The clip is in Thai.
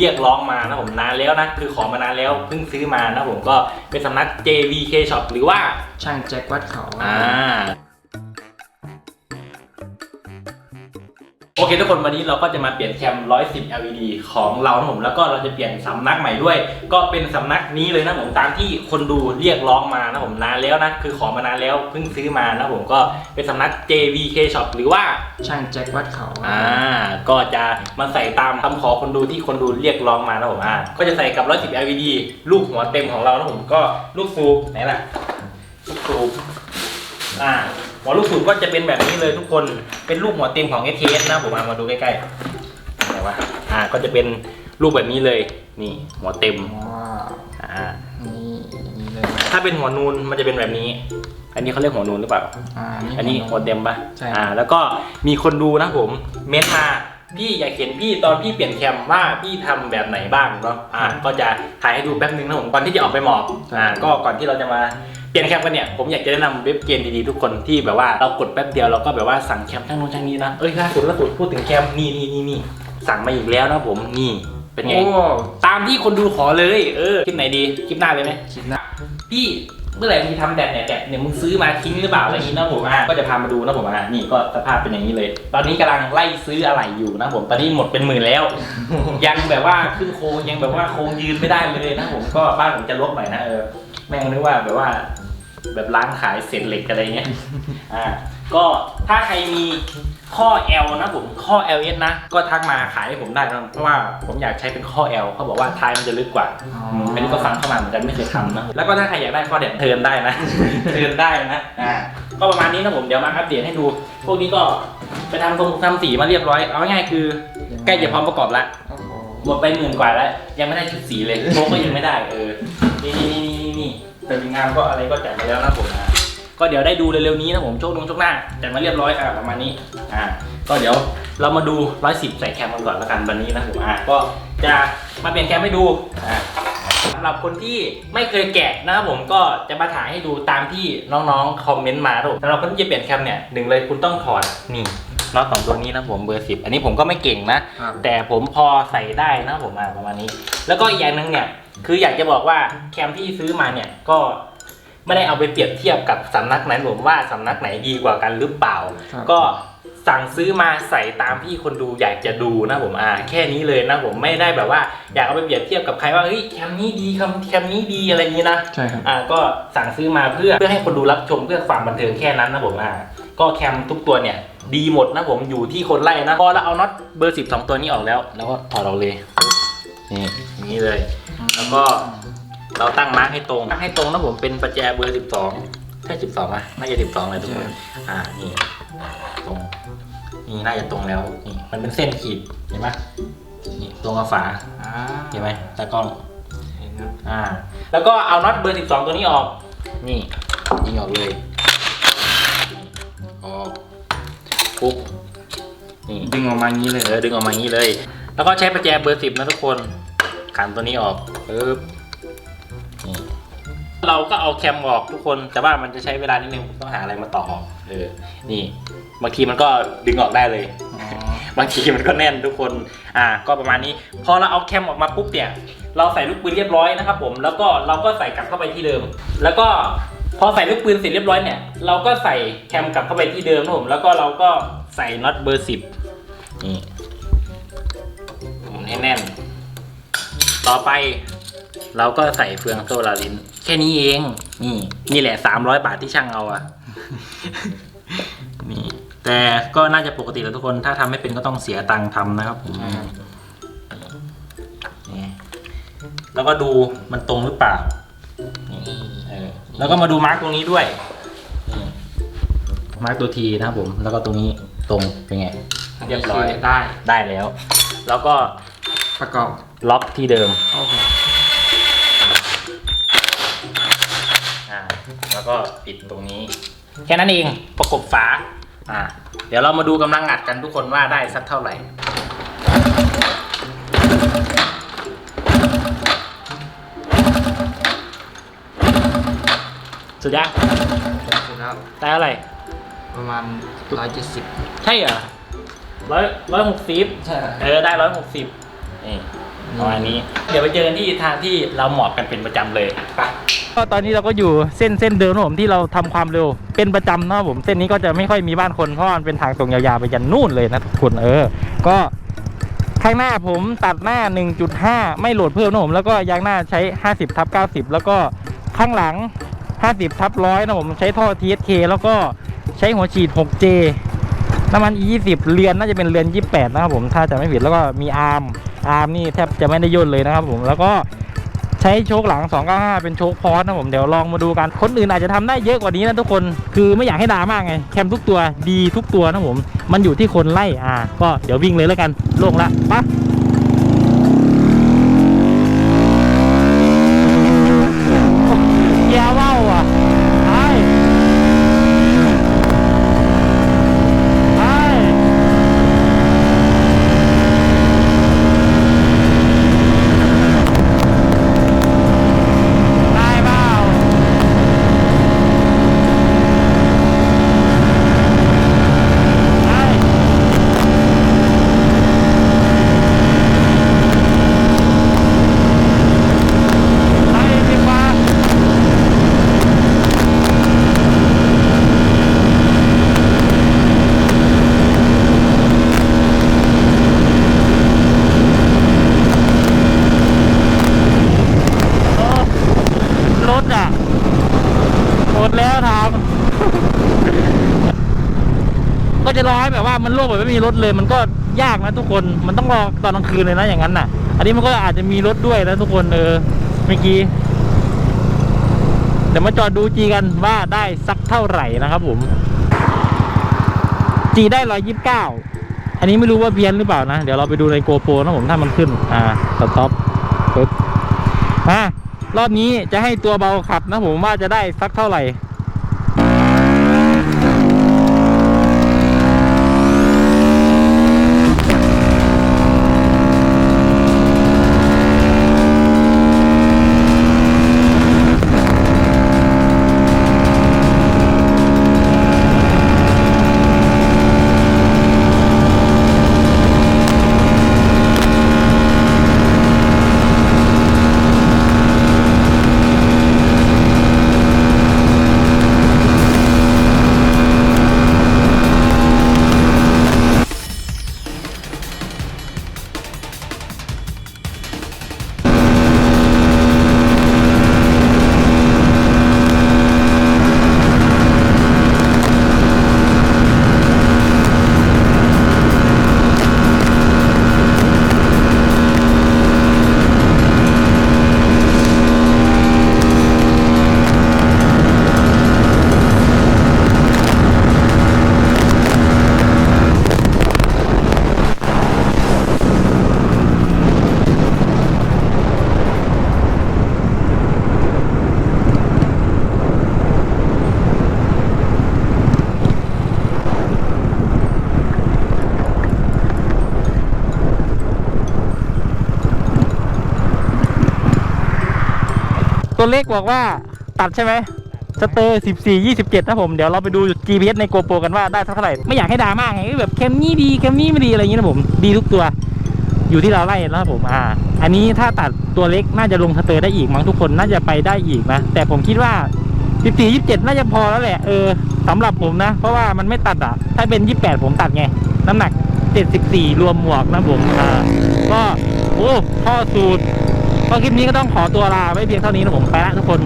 เรียกร้องมานะผมนานแล้วนะคือขอมานานแล้วเพิ่งซื้อมานะผมก็เป็นสำนัก JVK Shop หรือว่าช่างแจ็ควัดเขาอ่า โอเคทุกคนวันนี้เราก็จะมาเปลี่ยนแคม 110 LED ของเรานะผมแล้วก็เราจะเปลี่ยนสำนักใหม่ด้วย ก็เป็นสำนักนี้เลยนะผมตามที่คนดูเรียกร้องมานะผมนานแล้วนะคือขอมานานแล้วเพิ่งซื้อมานะผมก็เป็นสำนัก JVK Shop หรือว่าช่างแจ็ควัดเขาอ่าก็จะมาใส่ตามคำขอคนดูที่คนดูเรียกร้องมานะผมอ่าก็จะใส่กับ 110 LED ลูกหัวเต็มของเรานะผมก็ลูกสูบไหนล่ะลูกสูบอ่า หัวลูกสูบก็จะเป็นแบบนี้เลยทุกคนเป็นลูกหัวเต็มของ STS นะผมเอามาดูใกล้ๆไหนวะอ่าก็จะเป็นลูกแบบนี้เลยนี่หัวเต็มว้าวอ่านี่อย่างนี้เลยถ้าเป็นหัวนูนมันจะเป็นแบบนี้ อันนี้เขาเรียกหัวนูนหรือเปล่าอ่าอันนี้หัวเต็มปะใช่อ่า แล้วก็มีคนดูนะผมเม้นต์มาพี่อยากเห็นพี่ตอนพี่เปลี่ยนแคมว่าพี่ทำแบบไหนบ้างเนาะอ่าก็จะถ่ายให้ดูแป๊บนึงนะผมก่อนที่จะออกไปหมอบอ่าก็ก่อนที่เราจะมา เปลี่ยนแคมกันเนี่ยผมอยากจะแนะนำเว็บเกมดีๆทุกคนที่แบบว่าเรากดแป๊บเดียวเราก็แบบว่าสั่งแคมทั้งโน้นทั้งนี้นะเอ้ยล่าสุดล่าสุดพูดถึงแคมนี่นี่นี่นี่สั่งมาอีกแล้วนะผมนี่เป็นไง โอ้ตามที่คนดูขอเลย เออคลิปไหนดีคลิปหน้าเลยไหมคิดนะพี่เมื่อไหร่มึงทำแบบเนี่ยแบบเนี่ยมึงซื้อมาทิ้งหรือเปล่าอะไรอย่างนี้นะผมอะก็จะพามาดูนะผมอะนี่ก็สภาพเป็นอย่างนี้เลย ตอนนี้กำลังไล่ซื้ออะไรอยู่นะผมตอนนี้หมดเป็นหมื่นแล้ว ยังแบบว่าขึ้นโครงยังแบบว่าโครงยืนไม่ได้เลยนะผมก็บ้านผมจะลบหน่อยนะเออแม่งนึกว่าแบบว่า แบบร้านขายเศษเหล็กอะไรเงี้ย อ่า ก็ถ้าใครมีข้อ L นะผม ข้อ LS นะ ก็ทักมาขายให้ผมได้นะเพราะว่าผมอยากใช้เป็นข้อ L เขาบอกว่าท้ายมันจะลึกกว่าอ๋ออืมอันนี้ก็ฟังเข้ามาเหมือนกันไม่เคยทำนะ แล้วก็ถ้าใครอยากได้ข้อเด็ดเทิร์นได้นะ เทิร์นได้นะ อ่า ก็ประมาณนี้นะผม เดี๋ยวมาอัปเดตให้ดู พวกนี้ก็ไปทำทรงทำสีมาเรียบร้อย เอาง่ายๆคือใกล้จะพร้อมประกอบแล้วโอ้โหหมดไปหมื่นกว่าแล้ว ยังไม่ได้ชุดสีเลยโชคก็ยังไม่ได้เออ นี่นี่นี่นี่นี่ แต่งานก็อะไรก็จัดมาแล้วนะผมนะก็เดี๋ยวได้ดูเร็วๆนี้นะผมโชคดวงโชคหน้าจัดมาเรียบร้อยอะประมาณนี้อ่าก็เดี๋ยวเรามาดูร้อยสิบใส่แคมกันก่อนแล้วกันวันนี้นะผมอะก็จะมาเปลี่ยนแคมให้ดูอ่าสำหรับคนที่ไม่เคยแกะนะครับผมก็จะมาถ่ายให้ดูตามที่น้องๆคอมเมนต์มาครับผมสำหรับคนที่จะเปลี่ยนแคมเนี่ยหนึ่งเลยคุณต้องถอดนี่น็อตสองตัวนี้นะผมเบอร์สิบอันนี้ผมก็ไม่เก่งนะครับแต่ผมพอใส่ได้นะผมอะประมาณนี้ แล้วก็อีกอย่างหนึ่งเนี่ย คืออยากจะบอกว่าแคมที่ซื้อมาเนี่ยก็ไม่ได้เอาไปเปรียบเทียบกับสำนักไหนผมว่าสำนักไหนดีกว่ากันหรือเปล่า ครับก็สั่งซื้อมาใส่ตามที่คนดูอยากจะดูนะผมอ่าแค่นี้เลยนะผมไม่ได้แบบว่า อยากเอาไปเปรียบเทียบกับใครว่าเฮ้ยแคมนี้ดีคำแคมนี้ดีอะไรอย่างนี้นะ ใช่ครับ อ่าก็สั่งซื้อมาเพื่อเพื่อให้คนดูรับชมเพื่อความบันเทิงแค่นั้นนะผมอ่าก็แคมทุกตัวเนี่ย ดีหมดนะผมอยู่ที่คนไล่นะพอเราเอาน็อตเบอร์สิบสองตัวนี้ออกแล้ว แล้วก็ถอดออกเลย นี่อย่างนี้เลยแล้ว ก็เราตั้งมาร์กให้ตรงมาร์กให้ตรงนะผมเป็นประแจเบอร์สิบสองใช่สิบสองไหมน่าจะสิบสองเลยทุกคนอ่านี่ตรงนี่น่าจะตรงแล้วนี่มันเป็นเส้นขีดเห็นไหมนี่ตรงกับฝาอ่าเห็นไหมตากล้องเห็นครับอ่า แล้วก็เอาน็อตเบอร์ 12 ตัวนี้ออก นี่ยิงออกเลยออกปุ๊บนี่ดึงออกมาอย่างนี้เลยเออดึงออกมาอย่างนี้เลย แล้วก็ใช้ประแจเบอร์ 10 นะทุกคน ขันตัวนี้ออกปึ๊บนี่เราก็เอาแคมออกทุกคน แต่ว่ามันจะใช้เวลานิดนึงผมต้องหาอะไรมาต่อออกเออนี่ บางทีมันก็ดึงออกได้เลยอ๋อบางทีมันก็แน่นทุกคน อ่า ก็ประมาณนี้ พอเราเอาแคมออกมาปุ๊บเนี่ย เราใส่ลูกปืนเรียบร้อยนะครับผม แล้วก็เราก็ใส่กลับเข้าไปที่เดิม แล้วก็พอใส่ลูกปืนเสร็จเรียบร้อยเนี่ย เราก็ใส่แคมกลับเข้าไปที่เดิมนะครับผม แล้วก็เราก็ใส่น็อตเบอร์สิบนี่หมุนให้แน่น ต่อไป เราก็ใส่เฟืองโซลารินแค่นี้เอง นี่ นี่แหละสามร้อยบาทที่ช่างเอาอะนี่ แต่ก็น่าจะปกติแล้วทุกคนถ้าทำไม่เป็นก็ต้องเสียตังค์ทำนะครับผมใช่ครับนี่แล้วก็ดูมันตรงหรือเปล่านี่เออแล้วก็มาดูมาร์กตรงนี้ด้วยนี่มาร์กตัวทีนะครับผม แล้วก็ตรงนี้ตรงเป็นไง เรียบร้อยได้ได้แล้ว แล้วก็ประกอบ ล็อกที่เดิมโอเคอ่าแล้วก็ปิดตรงนี้ แค่นั้นเองประกบฝาอ่าเดี๋ยวเรามาดูกำลังอัดกันทุกคนว่าได้สักเท่าไหร่สุดยังเสร็จแล้วได้อะไร ประมาณร้อยเจ็ดสิบใช่เหรอร้อยร้อยหกสิบใช่ เออ ได้ร้อยหกสิบนี่ ประมาณนี้ เดี๋ยวไปเจอกันที่ทางที่เราหมอบกันเป็นประจำเลยไปก็ตอนนี้เราก็อยู่เส้นเส้นเดิมนะผมที่เราทำความเร็วเป็นประจำนะครับผมเส้นนี้ก็จะไม่ค่อยมีบ้านคนเพราะมันเป็นทางตรงยาวๆไปยันนู่นเลยนะทุกคนเออ ก็ข้างหน้าผมตัดหน้า 1.5 ไม่โหลดเพิ่มนะผมแล้วก็ยางหน้าใช้ 50ทับ90 แล้วก็ข้างหลัง 50ทับร้อยนะผมใช้ท่อ TSK แล้วก็ใช้หัวฉีด 6J น้ำมัน E20 เรือนน่าจะเป็นเรือน 28 นะครับผมถ้าจะไม่ผิดแล้วก็มีอาร์ม อาร์มนี่แทบจะไม่ได้ย่นเลยนะครับผมแล้วก็ใช้โชคหลัง 295 เป็นโชคพอสนะผมเดี๋ยวลองมาดูกัน คนอื่นอาจจะทำได้เยอะกว่านี้นะทุกคนคือไม่อยากให้ดราม่ากไง แคมทุกตัวดีทุกตัวนะผม มันอยู่ที่คนไล่อ่า ก็เดี๋ยววิ่งเลยแล้วกันโล่งละปะเกียร์ว่าวอะไปไป ได้เปล่าได้ได้สิบบาทโอ้รถอะ หม ดแล้วทาง ก็จะรอให้แบบว่ามันโล่งแบบไม่มีรถเลย มันก็ยากนะทุกคน มันต้องรอตอนกลางคืนเลยนะอย่างนั้นน่ะ อันนี้มันก็อาจจะมีรถด้วยนะทุกคนเออเมื่อกี้เดี๋ยวมาจอดดูจีกันว่าได้สักเท่าไหร่นะครับผม จีได้ร้อยยิบเก้าอันนี้ไม่รู้ว่าเพี้ยนหรือเปล่านะ เดี๋ยวเราไปดูในโกโปรนะผมถ้ามันขึ้น อ่าสต็อปปึ๊บ รอบนี้จะให้ตัวเบาขับนะผมว่าจะได้สักเท่าไหร่ ตัวเลขบอกว่าตัดใช่ไหมสเตอร์14 27นะผมเดี๋ยวเราไปดู GPS ในโกโปรกันว่าได้เท่าไหร่ ไม่อยากให้ดราม่าไงแบบแคมนี้ดีแคมนี้ไม่ดีอะไรอย่างนี้นะผม ดีทุกตัว อยู่ที่เราไล่นะครับผมอ่า อันนี้ถ้าตัดตัวเล็กน่าจะลงสเตอร์ได้อีกมั้งทุกคนน่าจะไปได้อีกนะ แต่ผมคิดว่า 14 27 น่าจะพอแล้วแหละเออสำหรับผมนะ เพราะว่ามันไม่ตัดอะ ถ้าเป็น 28 ผมตัดไง น้ำหนัก 74 รวมหมวกนะผมอ่าก็โอ้พ่อสูตร ก็คลิปนี้ก็ต้องขอตัวลาไว้เพียงเท่านี้นะผมไปละทุกคน